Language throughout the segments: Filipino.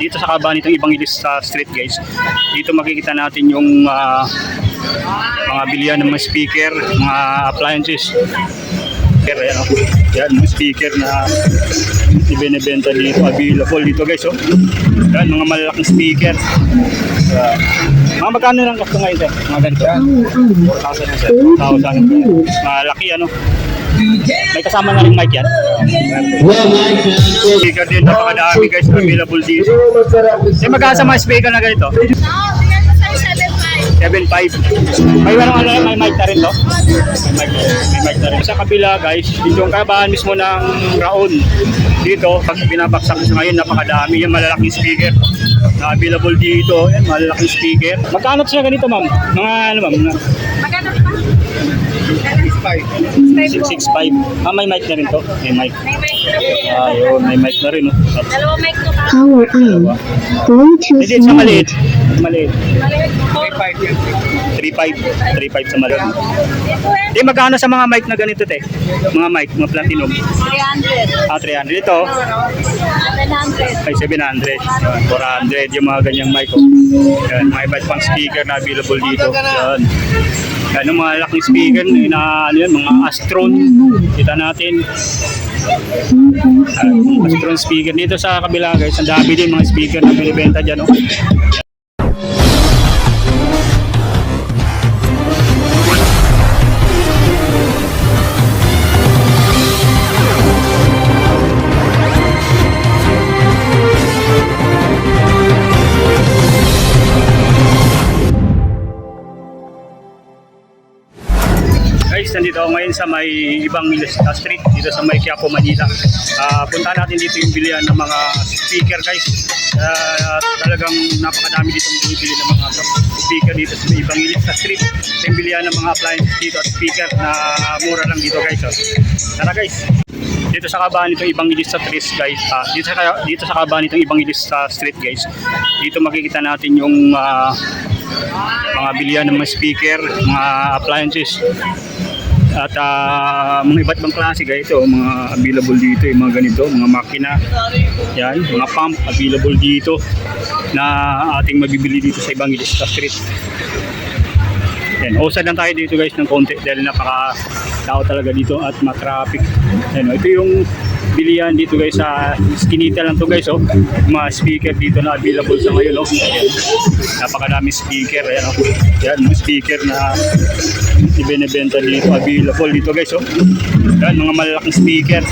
Dito sa kaba nitong Evangelis sa street guys, dito makikita natin yung ah, mga bilihan ng mga speaker, mga appliances. Speaker, Ayan, oh. Yan, mga speaker na ibinibenta dito, available dito guys. Oh. Yan, mga malalaking speaker. Yeah. mga magkano lang gusto ngayon sir? Mga ganito. 4,000 na sir. 4,000. Malaki ano. May kasama na rin mic yan. Speaker din, napakadami guys available dito. Eh, magkano sa mga speaker na ganito? No, bigyan ko sa'yo 7.5. 7.5. May walang ano, may mic na rin to? May mic, may mic na rin. Sa kabila guys, dito yung kabahan mismo ng Raon. Dito, pag binabaksak sa ngayon, napakadami yung malalaking speaker. Na available dito, yan, malalaking speaker. Magkano siya ganito ma'am? Mga ano ma'am? Magkano pa? 6.5. 665. Ah, may mic na rin to? May mic. May mic na Ah, yun, may mic na rin. Oh. Dalawa mic pa. Power on. Bluetooth Hindi, sa maliit. Maliit. Maliit ko. 3.5. 3.5 sa maliit. Eh. Di magkano sa mga mic na ganito te? Mga mic, mga platinum. 300. Ah, 300 ito. 700. Ay, 700. 400 yung mga ganyang mic. Oh. Yan, mga iba't pang speaker na available dito. Yan. Yan, yung mga laking speaker na ano yan, mga Astron. Kita natin. Yan, Astron speaker. Dito sa kabila guys, ang dami din mga speaker na binibenta dyan. Oh. Nandito ako ngayon sa may ibang uh, street, dito sa may Quiapo, Manila. Ah, punta natin dito yung bilihan ng mga speaker guys. Ah, talagang napakadami dito bumibili ng mga speaker dito sa ibang street. Sa bilihan ng mga appliances dito at speaker na mura lang dito guys. Oh. Tara guys. Dito sa kabahan nitong ibang sa street guys. Ah, dito sa dito sa kabahan nitong ibang sa street guys. Dito makikita natin yung ah, mga bilihan ng mga speaker, mga appliances at ah, mga iba't ibang klase guys ito mga available dito yung mga ganito mga makina. Yan mga pump available dito na ating mabibili dito sa Evangelista Street yan usad lang tayo dito guys ng konti dahil napaka tao talaga dito at matraffic. Yan, ito yung bilihan dito guys sa skinita lang to guys oh. Mga speaker dito na available sa ngayon oh. Ayan. napakadami speaker ayan oh. Yan mga speaker na ibinebenta dito available dito guys oh. Yan mga malalaking speaker.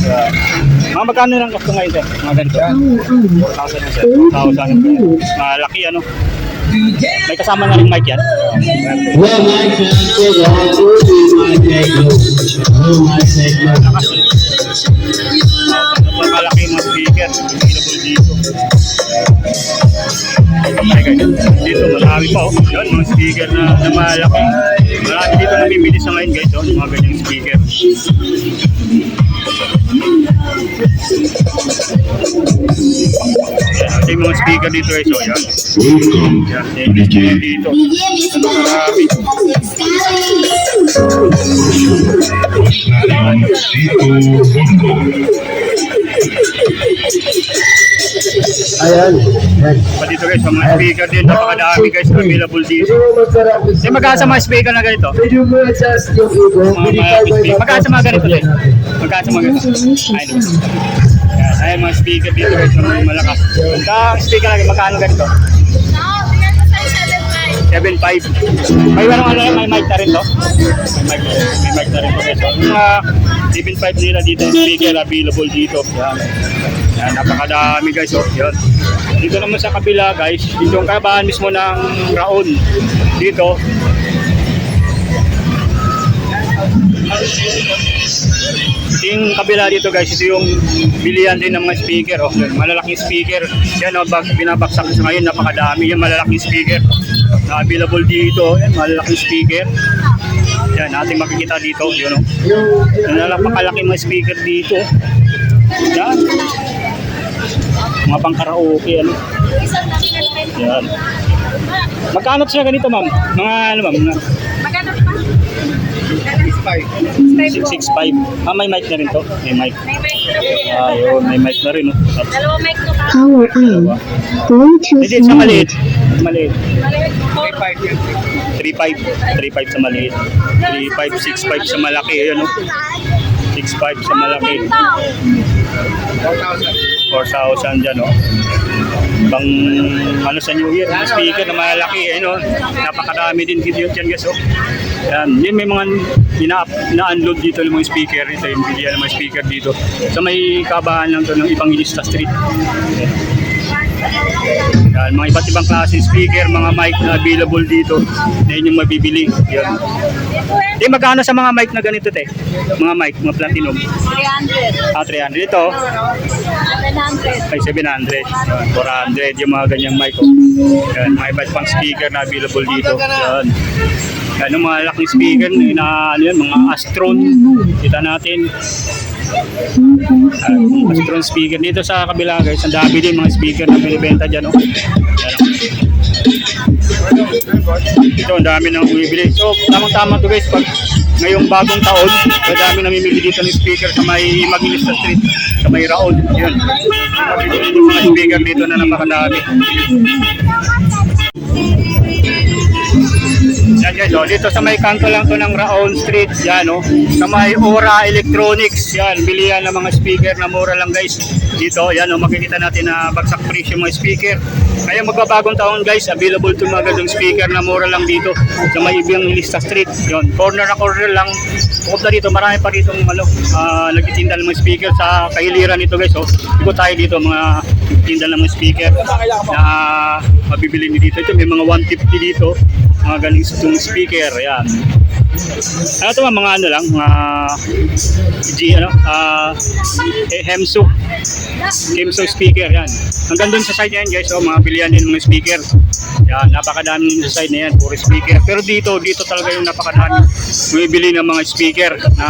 Uh, mga magkano lang gusto ngayon sir? Mga ganito. 4,000 na sir. 4,000 malaki ano? May kasama na rin mic yan? Well, my country, I told you my take Oh, my take malaki yung mga speaker available dito Ay, ganyan. dito marami pa oh. Mga speaker na, na malaki. Marami dito namimili sa ngayon guys oh, yung mga ganyang speaker. Ito yung mga speaker dito guys oh, yan. Yan, yung speaker dito. Marami Ayan. Ayan. dito guys mga speaker din napakadami guys available dito. Eh, magkano sa mga speaker na ganito? Medyo mo adjust yung ego. Mga malaking speaker. Magkano sa mga ganito din? Magkano sa mga ganito? Ay, no. Yan, ay mga speaker dito guys, mga malakas. Sa speaker lagi, magkano ganito? No, bigyan ko sa'yo 7.5. 7.5. May walang ano, may mic na rin to? May mic, may mic na rin to yung mga 7.5 nila dito, speaker available dito. Yan. Yan, napakadami guys. Oh. Yan. Dito naman sa kabila guys, dito yung kabahan mismo ng Raon. Dito, Ito yung kabila dito guys, ito yung bilihan din ng mga speaker. Oh. Yan, malalaking speaker. Yan oh, binabaksak sa ngayon, napakadami yung malalaking speaker. Na available dito, yan, malalaking speaker. Yan, ating makikita dito. Yun, oh. Yan, napakalaking mga speaker dito. Yan. Mga pang karaoke, ano. Yan. Magkano siya ganito, ma'am? Mga ano, ma'am? Mga Magkano pa? 6.5. 6.5 po. 665. Ah, may mic na rin to. May mic. May mic Ayun, may mic na rin. Oh. Tapos, Dalawa mic to ka. Power on. Bluetooth Hindi, sa maliit. Maliit. Maliit. 3.5. 3.5 sa maliit. 3.5, 6.5 sa malaki. Ayun, oh. 6.5 sa malaki. 4,000 dyan, oh. Pang ano sa New Year, mga speaker na malaki, eh, no? Napakadami din dito dyan, guys, oh. Yan, yun may mga ina- na-unload dito ng mga speaker. Ito yung bilihan ng mga speaker dito. Sa may kabahan lang to ng Evangelista Street. Yan, mga iba't ibang klase speaker, mga mic na available dito na inyong mabibili. Yan. Eh, magkano sa mga mic na ganito, te? Mga mic, mga platinum. 300. Ah, 300 ito. 700. Ay, 700. Yan, 400 yung mga ganyang mic. Oh. Yan, mga iba't ibang speaker na available dito. Yan. Yan, yung mga laking speaker na ano yan, mga Astron. Kita natin. Yan, Astron speaker. Dito sa kabila guys, ang dami din mga speaker na binibenta dyan. Oh. Ito, ang dami nang bumibili. So, tamang-tama to guys, pag ngayong bagong taon, ang dami namimili dito ng speaker sa may Maginista Street, sa may Raon. Yun. Mabibili yung mga speaker dito na napakadami. Yan guys, oh, dito sa may kanto lang to ng Raon Street, yan oh. Sa may Ora Electronics, yan, bilihan ng mga speaker na mura lang guys. Dito, yan oh, makikita natin na bagsak presyo mga speaker. Kaya magbabagong taon guys, available to mga speaker na mura lang dito sa may Ibang Lista Street. Yon, corner na corner lang. Bukod na dito, marami pa dito ano, ah, nagtitinda ng mga speaker sa kahiliran nito guys. Oh. Ikot tayo dito mga tinda ng mga speaker na mabibili niyo dito. Ito may mga 150 dito. Mga galing sa speaker. Yan. Ano ito mga ano lang, mga G, ano, ah, eh, Hemsuk. Hemsuk speaker, yan. Hanggang doon sa side yan guys, oh, mga bilihan din mga speaker. Yan, napakadami din sa side na yan, puro speaker. Pero dito, dito talaga yung napakadami. Bumibili ng mga speaker na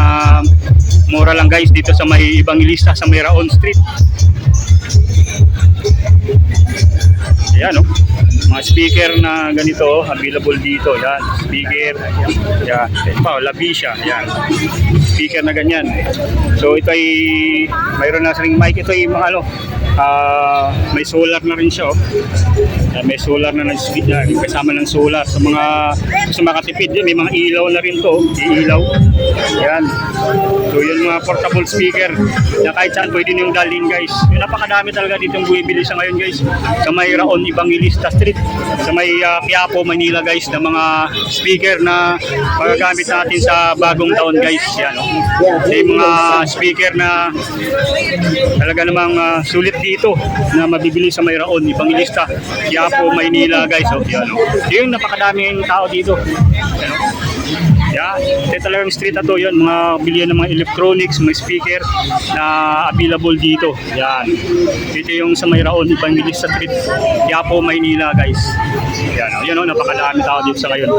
mura lang guys dito sa may Evangelista, sa may Raon Street. Ayan, oh. Mga speaker na ganito, available dito. Yan, speaker. Yan. Pa, Labisha. Yan. Speaker na ganyan. So, ito ay, mayroon na ring mic. Ito ay mga ano, ah, may solar na rin siya. Oh. Yan, may solar na, na yan, kasama ng solar. Sa mga gusto makatipid yan, may mga ilaw na rin to. oh. Ilaw. Yan. So, yun mga portable speaker na kahit saan pwede niyong dalhin guys. Yung napakadami talaga dito yung bumibili sa ngayon guys. Sa may Raon Evangelista Street. Sa may ah, Quiapo, Manila guys na mga speaker na magagamit natin sa bagong taon guys. Yan. Oh. So, yung mga speaker na talaga namang ah, sulit dito na mabibili sa may Raon Evangelista. Quiapo, Manila guys. Oh. Yan. Oh. Yung napakadaming tao dito. Yan, oh. Yeah, ito talagang street na to yun, mga bilihan ng mga electronics, mga speaker na available dito. Yan. Dito yung sa may Raon, Evangelista Street, Yapo, Maynila guys. Yan, oh, yun o, napakadami tao dito sa ngayon.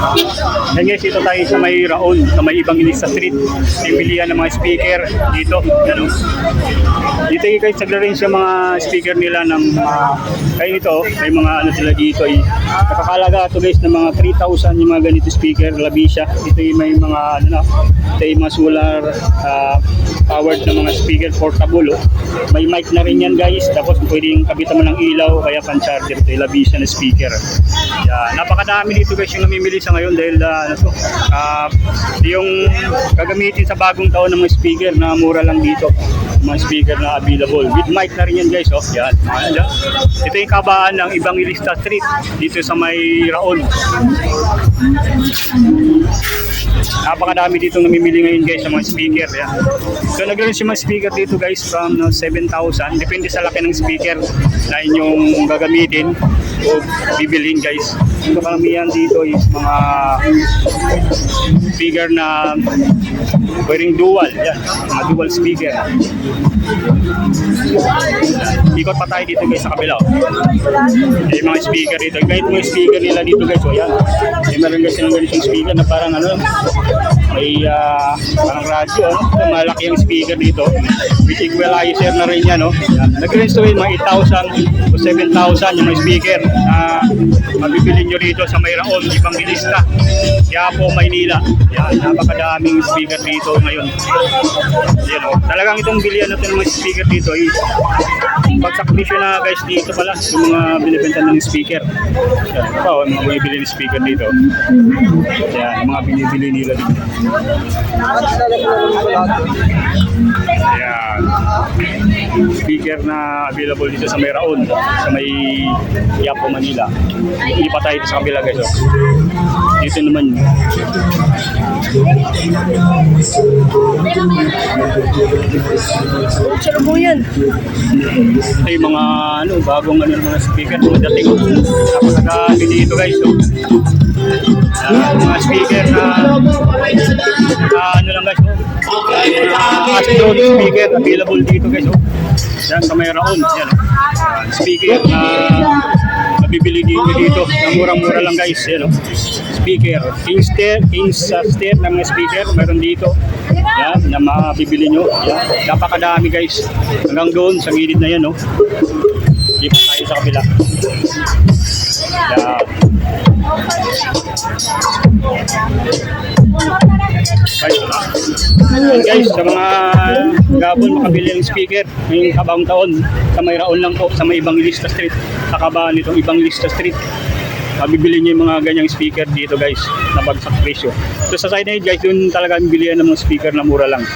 Yan guys, dito tayo sa may Raon, sa may Evangelista Street. Yung bilihan ng mga speaker dito. Yan o. Dito guys, nagla-range yung mga speaker nila ng mga, kaya ito, may mga ano sila dito. Eh. Nakakalaga ito guys ng mga 3,000 yung mga ganito speaker, Labisha. Ito yung may mga ano na, ito yung mga solar ah, powered na mga speaker portable. Oh. May mic na rin yan guys, tapos pwedeng kabitan mo ng ilaw, kaya yung Labisha na speaker. Yeah, napakadami dito guys yung namimili sa ngayon dahil ah, ano to, ah, yung gagamitin sa bagong taon ng mga speaker na mura lang dito mga speaker na available. With mic na rin yan guys. Oh. Yan. Yan. Ito yung kabaan ng Evangelista Street dito sa may Raon. Napakadami dito namimili ngayon guys sa mga speaker. Yan. So nagkaroon si mga speaker dito guys from no, 7,000. Depende sa laki ng speaker na inyong gagamitin o bibilhin guys. Ito karamihan dito is mga speaker na pwedeng dual. Yan. Mga dual speaker. Ikot pa tayo dito guys sa kabila. oh. Yung mga speaker dito. Kahit mga speaker nila dito guys. O yan. May meron guys silang ganitong speaker na parang ano. May ah, parang radyo, no? Malaki yung speaker dito. With equalizer na rin yan, no? Nag-range mga 8,000 to 7,000 yung mga speaker na mabibili nyo rito sa Mayraon, Evangelista. Kaya po, Maynila. Yan, napakadaming speaker dito ngayon. Yan, oh. Talagang itong bilihan natin ng mga speaker dito is pagsakrisyo na guys dito pala yung mga binibenta ng speaker. Yan, ito mga binibili ng speaker dito. Yan, mga binibili nila dito. Ayan. Speaker na available dito sa Mayraon, sa may Yapo, Manila. Hindi pa tayo sa kabila guys. Oh. Dito naman. Ito yung mga ano, bagong ano, mga speaker mga dating. Napakagami dito guys. Oh. Yan, mga speaker na na ano lang guys. Oh. Astro speaker available dito guys. Oh. Yan sa Mayraon. Yan. Oh. Yan, Speaker na mabibili dito dito. Na murang-mura lang guys. Yan. Oh. Speaker. King Stair, King's uh, Stair na mga speaker. Meron dito. Yan, na mabibili nyo. Yan. Napakadami guys. Hanggang doon sa gilid na yan. Oh. Hindi pa tayo sa kabila. Yan. Guys, Ayan, guys, sa mga gabon makabili ng speaker ngayong kabang taon sa may raon lang po sa may Evangelista Street. Sa kabaan nitong Evangelista Street? Mabibili niyo yung mga ganyang speaker dito guys na bagsak presyo. So sa side na guys yun talaga bilihan ng mga speaker na mura lang